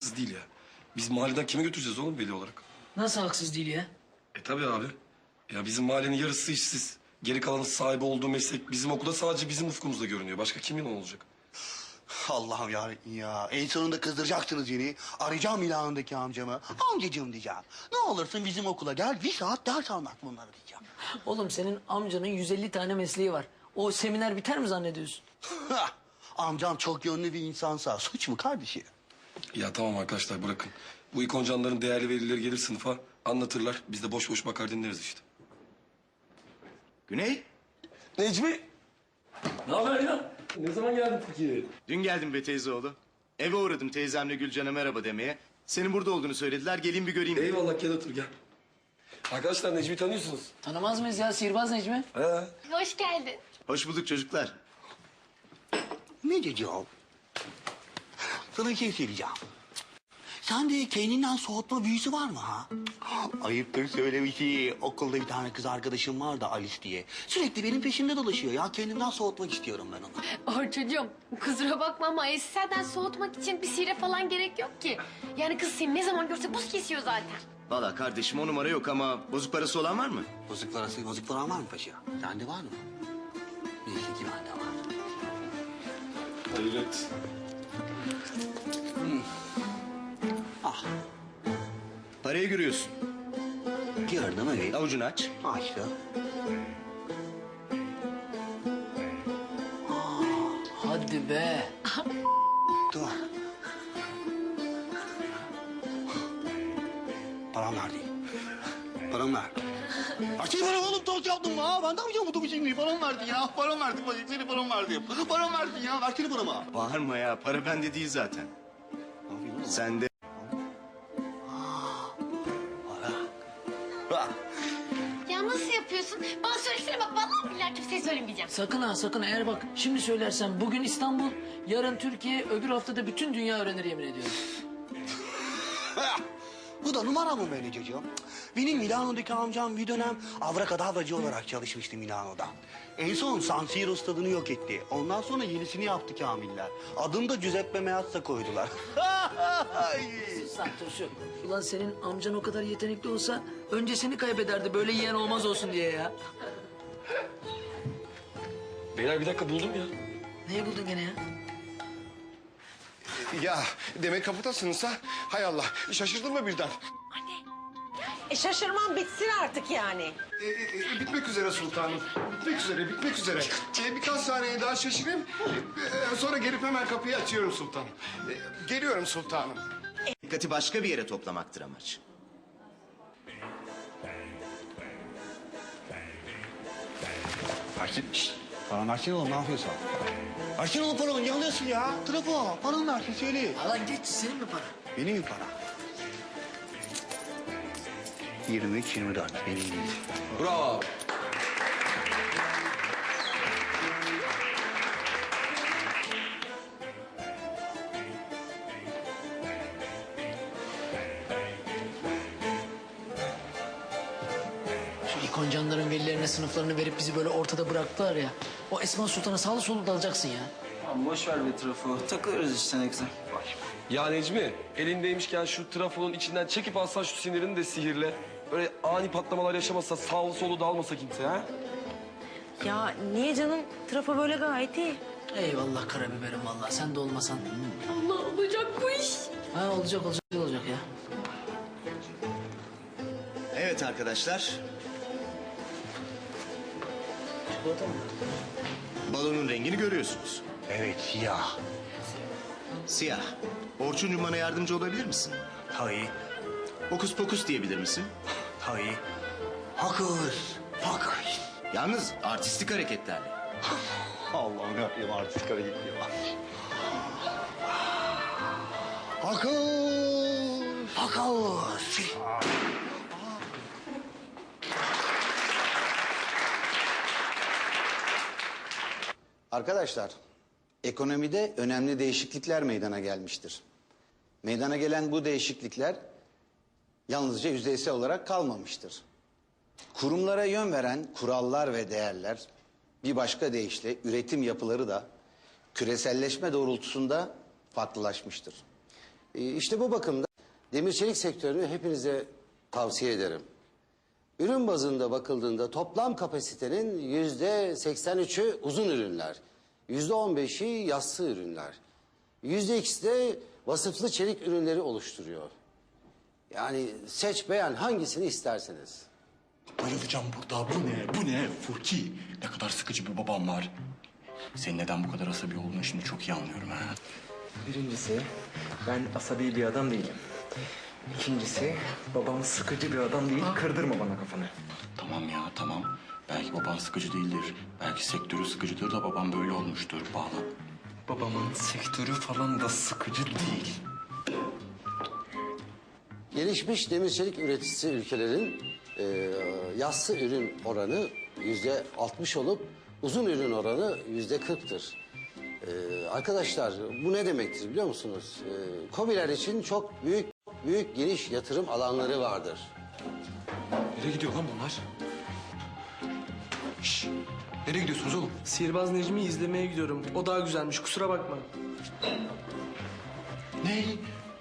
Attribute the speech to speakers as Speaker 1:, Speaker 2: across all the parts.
Speaker 1: haksız değil ya. Biz mahalleden kime götüreceğiz oğlum veli olarak?
Speaker 2: Nasıl haksız değil ya?
Speaker 1: E tabii abi. Ya bizim mahallenin yarısı işsiz. Geri kalanı sahibi olduğu meslek bizim okulda sadece bizim ufkumuzda görünüyor. Başka kimin olacak?
Speaker 3: Allah'ım ya ya. En sonunda kızdıracaksınız yine. Arayacağım ilanındaki amcamı. Amcacığım diyeceğim. Ne olursun bizim okula gel. Bir saat ders almak bunları diyeceğim.
Speaker 2: Oğlum senin amcanın 150 tane mesleği var. O seminer biter mi zannediyorsun?
Speaker 3: Amcam çok yönlü bir insansa suç mu kardeşim?
Speaker 1: Ya tamam arkadaşlar bırakın. Bu ikoncanların değerli velileri gelir sınıfa anlatırlar. Biz de boş boş bakar dinleriz işte.
Speaker 4: Güney,
Speaker 1: Necmi! Ne haber ya? Ne zaman geldin Türkiye'ye?
Speaker 4: dün geldim be teyzeoğlu. Eve uğradım teyzemle Gülcan'a merhaba demeye. Senin burada olduğunu söylediler, geleyim bir göreyim. dedim.
Speaker 1: Eyvallah gel otur gel. Arkadaşlar Necmi tanıyorsunuz.
Speaker 2: Tanımaz mıyız ya sihirbaz Necmi?
Speaker 1: He.
Speaker 5: Hoş geldin.
Speaker 4: Hoş bulduk çocuklar.
Speaker 3: Ne diyeceğim? Sana bir şey söyleyeceğim. Sende kendinden soğutma büyüsü var mı ha? Ayıptır söylemesi. Okulda bir tane kız arkadaşım var da Alice diye. Sürekli benim peşimde dolaşıyor ya. Kendimden soğutmak istiyorum ben onu.
Speaker 5: Orçucuğum kusura bakma ama senden soğutmak için bir sihre falan gerek yok ki. Yani kız seni ne zaman görse buz kesiyor zaten.
Speaker 4: Valla kardeşim o numara yok ama bozuk parası olan var mı?
Speaker 3: Bozuk parası, bozuk paran var mı paşa? Sende var mı? Bir iki iki bende var.
Speaker 1: Hayret.
Speaker 3: Ah,
Speaker 4: Parayı görüyorsun.
Speaker 3: gördüm evet.
Speaker 4: Avucunu aç.
Speaker 3: Açtı.
Speaker 2: Hadi be.
Speaker 3: Dur. Param nerede? Param ver. Açayım param oğlum toz yaptım ha. Ben de yapacağım bu topu şimdi. Param verdi ya. Param verdi. Bacım seni param verdi. Param verdin ya. Versene paramı.
Speaker 4: Bağırma ya, para bende değil zaten.
Speaker 3: Ne yapayım oğlum?
Speaker 4: Sende.
Speaker 3: Para.
Speaker 5: Ya nasıl yapıyorsun? Bana söylesene bak vallahi billahi kimseye söylemeyeceğim.
Speaker 2: Sakın ha sakın eğer bak şimdi söylersen bugün İstanbul, yarın Türkiye, öbür haftada bütün dünya öğrenir yemin ediyorum.
Speaker 3: Bu da numara mı böyle çocuğum? Benim Milano'daki amcam bir dönem avrakadavracı olarak çalışmıştı Milano'da. En son San Siro stadını yok etti. Ondan sonra yenisini yaptı Kamiller. Adını da Giuseppe Meazza koydular.
Speaker 2: Sen turşu. Ulan senin amcan o kadar yetenekli olsa önce seni kaybederdi böyle yiyen olmaz olsun diye ya.
Speaker 1: Beyler bir dakika buldum ya.
Speaker 2: Neyi buldun gene ya?
Speaker 6: Ya demek kaputasınız ha? Hay Allah şaşırdın mı birden?
Speaker 7: E şaşırman bitsin artık yani.
Speaker 6: E, e, e, bitmek üzere sultanım. Bitmek üzere, bitmek üzere. E, birkaç saniye daha şaşırayım. E, sonra gelip hemen kapıyı açıyorum sultanım. E, geliyorum sultanım.
Speaker 4: Dikkati başka bir yere toplamaktır amaç.
Speaker 3: Erkin, şşt. Erkin oğlum ne yapıyorsun? Erkin oğlum paranı ne alıyorsun ya? Trapo, paranı versin söyle.
Speaker 2: Alan geç senin mi para?
Speaker 3: Benim mi para? 23, 24 benim değil.
Speaker 1: Bravo.
Speaker 2: Şu ikoncanların velilerine sınıflarını verip bizi böyle ortada bıraktılar ya. O Esma Sultan'a sağlı solu dalacaksın ya.
Speaker 8: Aman boş ver be trafo. Takılırız işte ne güzel.
Speaker 1: Ya Necmi elindeymişken şu trafonun içinden çekip alsan şu sinirini de sihirle. Böyle ani patlamalar yaşamasa sağlı solu dalmasa kimse ha.
Speaker 7: Ya niye canım? Trafo böyle gayet iyi.
Speaker 2: Eyvallah karabiberim vallahi sen de olmasan.
Speaker 5: Allah olacak bu iş.
Speaker 2: Ha olacak olacak olacak ya.
Speaker 4: Evet arkadaşlar,
Speaker 2: Çikolata mı?
Speaker 4: balonun rengini görüyorsunuz.
Speaker 3: Evet, siyah.
Speaker 4: Siyah. Orçuncuğum bana yardımcı olabilir misin?
Speaker 3: Hayır,
Speaker 4: Hokus pokus diyebilir misin?
Speaker 3: hayır. Hakus, hakus.
Speaker 4: Yalnız artistik hareketlerle.
Speaker 3: Allah'ım ne yapayım artık hareket var. Hakus, hakus.
Speaker 9: Arkadaşlar, ekonomide önemli değişiklikler meydana gelmiştir. Meydana gelen bu değişiklikler yalnızca yüzeysel olarak kalmamıştır. Kurumlara yön veren kurallar ve değerler bir başka deyişle üretim yapıları da küreselleşme doğrultusunda farklılaşmıştır. İşte bu bakımda demir çelik sektörünü hepinize tavsiye ederim. Ürün bazında bakıldığında toplam kapasitenin yüzde 83'ü uzun ürünler. Yüzde 15'i yassı ürünler. Yüzde ikisi de vasıflı çelik ürünleri oluşturuyor. Yani seç beğen hangisini isterseniz.
Speaker 4: Bayılacağım burada. Bu ne? Bu ne? Furki. Ne kadar sıkıcı bir babam var. Senin neden bu kadar asabi olduğunu şimdi çok iyi anlıyorum ha.
Speaker 8: Birincisi ben asabi bir adam değilim. İkincisi babam sıkıcı bir adam değil. Kırdırma bana kafanı.
Speaker 4: Tamam ya tamam. Belki baban sıkıcı değildir. Belki sektörü sıkıcıdır da babam böyle olmuştur. Bağla.
Speaker 8: Babamın sektörü falan da sıkıcı değil.
Speaker 9: Gelişmiş demir çelik üreticisi ülkelerin e, yassı ürün oranı yüzde 60 olup uzun ürün oranı yüzde 40'tır. E, arkadaşlar bu ne demektir biliyor musunuz? E, KOBİ'ler için çok büyük büyük geniş yatırım alanları vardır.
Speaker 10: Nereye gidiyor lan bunlar? Şş, nereye gidiyorsunuz oğlum?
Speaker 2: Sihirbaz Necmi'yi izlemeye gidiyorum. O daha güzelmiş kusura bakma.
Speaker 4: Ne?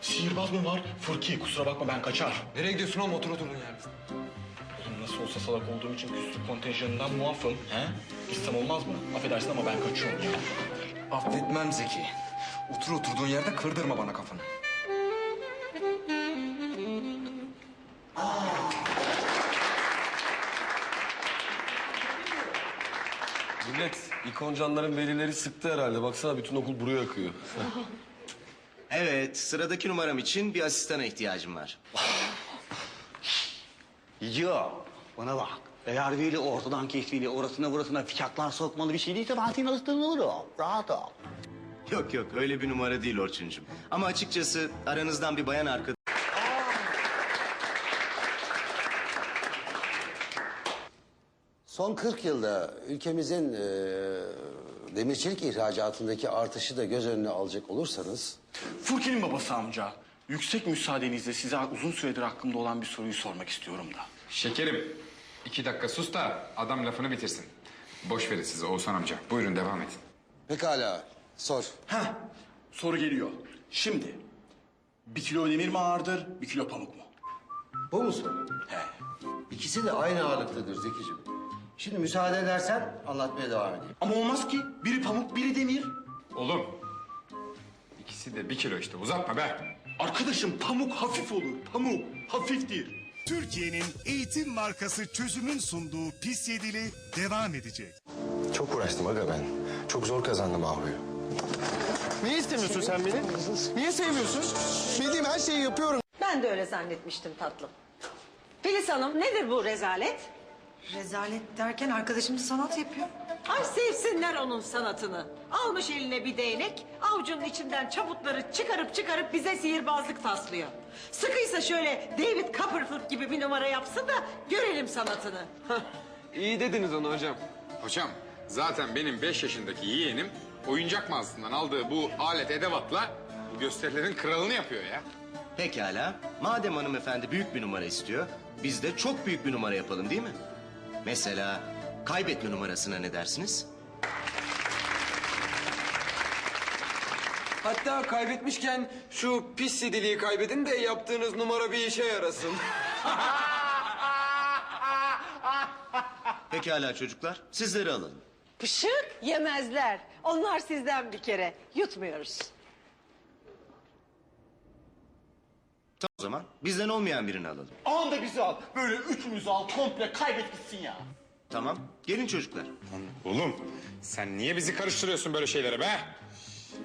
Speaker 4: Sihirbaz mı var? Furki kusura bakma ben kaçar.
Speaker 10: Nereye gidiyorsun oğlum? Otur oturduğun yerde.
Speaker 4: Oğlum nasıl olsa salak olduğum için küslük kontenjanından muafım. He? Gitsem olmaz mı? Affedersin ama ben kaçıyorum.
Speaker 10: Affetmem Zeki. Otur oturduğun yerde kırdırma bana kafanı.
Speaker 1: Millet ikoncanların velileri sıktı herhalde. Baksana bütün okul buraya akıyor.
Speaker 4: Evet sıradaki numaram için bir asistana ihtiyacım var.
Speaker 3: Ya bana bak. Eğer böyle ortadan kesmeli, orasına burasına bıçaklar sokmalı bir şey değilse ben senin asistanın olurum. Rahat ol.
Speaker 4: Yok yok öyle bir numara değil Orçuncuğum. Ama açıkçası aranızdan bir bayan arkadaş...
Speaker 9: Son 40 yılda ülkemizin e, demir çelik ihracatındaki artışı da göz önüne alacak olursanız...
Speaker 4: Furki'nin babası amca. Yüksek müsaadenizle size uzun süredir aklımda olan bir soruyu sormak istiyorum da.
Speaker 11: Şekerim, iki dakika sus da adam lafını bitirsin. Boş verin size Oğuzhan amca. Buyurun devam edin.
Speaker 9: Pekala sor.
Speaker 4: Heh, soru geliyor. Şimdi, bir kilo demir mi ağırdır, bir kilo pamuk mu?
Speaker 9: Bu mu soru?
Speaker 4: He.
Speaker 9: İkisi de aynı ağırlıktadır Zekiciğim. Şimdi müsaade edersen anlatmaya devam edeyim.
Speaker 4: Ama olmaz ki. Biri pamuk, biri demir.
Speaker 11: Oğlum, ikisi de bir kilo işte. Uzatma be.
Speaker 4: Arkadaşım pamuk hafif olur. Pamuk hafiftir.
Speaker 12: Türkiye'nin eğitim markası çözümün sunduğu pis yedili devam edecek.
Speaker 6: Çok uğraştım aga ben. Çok zor kazandım abi. Niye istemiyorsun sen beni? Niye sevmiyorsun? Bildiğim her şeyi yapıyorum.
Speaker 7: Ben de öyle zannetmiştim tatlım. Filiz Hanım nedir bu rezalet?
Speaker 13: Rezalet derken arkadaşım da sanat yapıyor.
Speaker 7: Ay sevsinler onun sanatını. Almış eline bir değnek, avucunun içinden çabukları çıkarıp çıkarıp bize sihirbazlık taslıyor. Sıkıysa şöyle David Copperfield gibi bir numara yapsın da görelim sanatını.
Speaker 10: İyi dediniz onu hocam.
Speaker 11: Hocam, zaten benim beş yaşındaki yeğenim oyuncak mağazasından aldığı bu alet edevatla bu gösterilerin kralını yapıyor ya.
Speaker 4: Pekala. Madem hanımefendi büyük bir numara istiyor, biz de çok büyük bir numara yapalım değil mi? Mesela kaybetme numarasına ne dersiniz?
Speaker 10: Hatta kaybetmişken şu pis sidiliği kaybedin de yaptığınız numara bir işe yarasın.
Speaker 4: Pekala çocuklar, sizleri alalım.
Speaker 7: Pışık yemezler. Onlar sizden bir kere. Yutmuyoruz.
Speaker 4: Tamam o zaman bizden olmayan birini alalım.
Speaker 3: Anda bizi al. Böyle üçümüzü al komple kaybet gitsin ya.
Speaker 4: Tamam, gelin çocuklar.
Speaker 11: Oğlum, sen niye bizi karıştırıyorsun böyle şeylere be?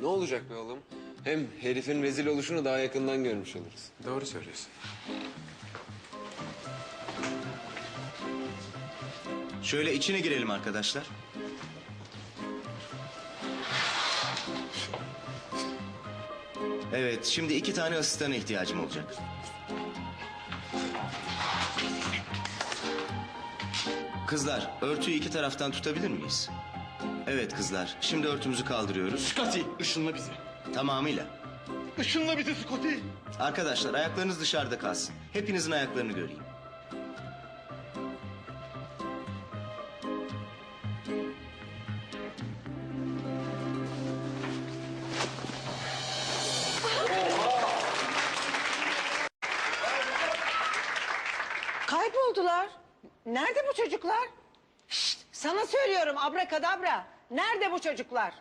Speaker 10: ne olacak be oğlum? Hem herifin rezil oluşunu daha yakından görmüş oluruz.
Speaker 11: Doğru söylüyorsun.
Speaker 4: Şöyle içine girelim arkadaşlar. Evet, şimdi iki tane asistana ihtiyacım olacak. Kızlar, örtüyü iki taraftan tutabilir miyiz? Evet kızlar, şimdi örtümüzü kaldırıyoruz.
Speaker 3: Scotty ışınla bizi.
Speaker 4: Tamamıyla.
Speaker 3: Işınla bizi Scotty.
Speaker 4: Arkadaşlar ayaklarınız dışarıda kalsın. Hepinizin ayaklarını göreyim.
Speaker 7: Kayboldular. Nerede bu çocuklar? Şşt, sana söylüyorum abrakadabra. Nerede bu çocuklar?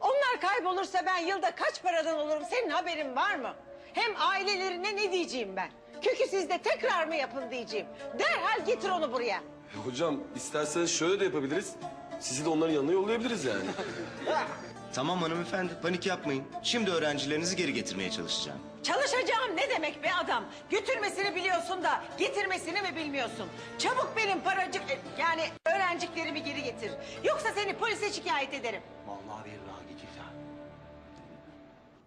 Speaker 7: Onlar kaybolursa ben yılda kaç paradan olurum senin haberin var mı? Hem ailelerine ne diyeceğim ben? Kökü sizde tekrar mı yapın diyeceğim. Derhal getir onu buraya.
Speaker 1: E, hocam isterseniz şöyle de yapabiliriz. Sizi de onların yanına yollayabiliriz yani.
Speaker 4: Tamam hanımefendi panik yapmayın. Şimdi öğrencilerinizi geri getirmeye çalışacağım.
Speaker 7: Çalışacağım demek be adam? Götürmesini biliyorsun da getirmesini mi bilmiyorsun? Çabuk benim paracık yani öğrenciklerimi geri getir. Yoksa seni polise şikayet ederim.
Speaker 3: Vallahi billahi gideceğim.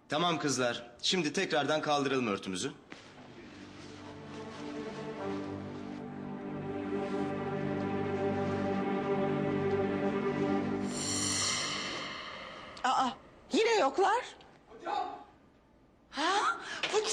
Speaker 4: Tamam kızlar. Şimdi tekrardan kaldıralım örtümüzü.
Speaker 7: Aa yine yoklar. Hocam. Ha? Bu kim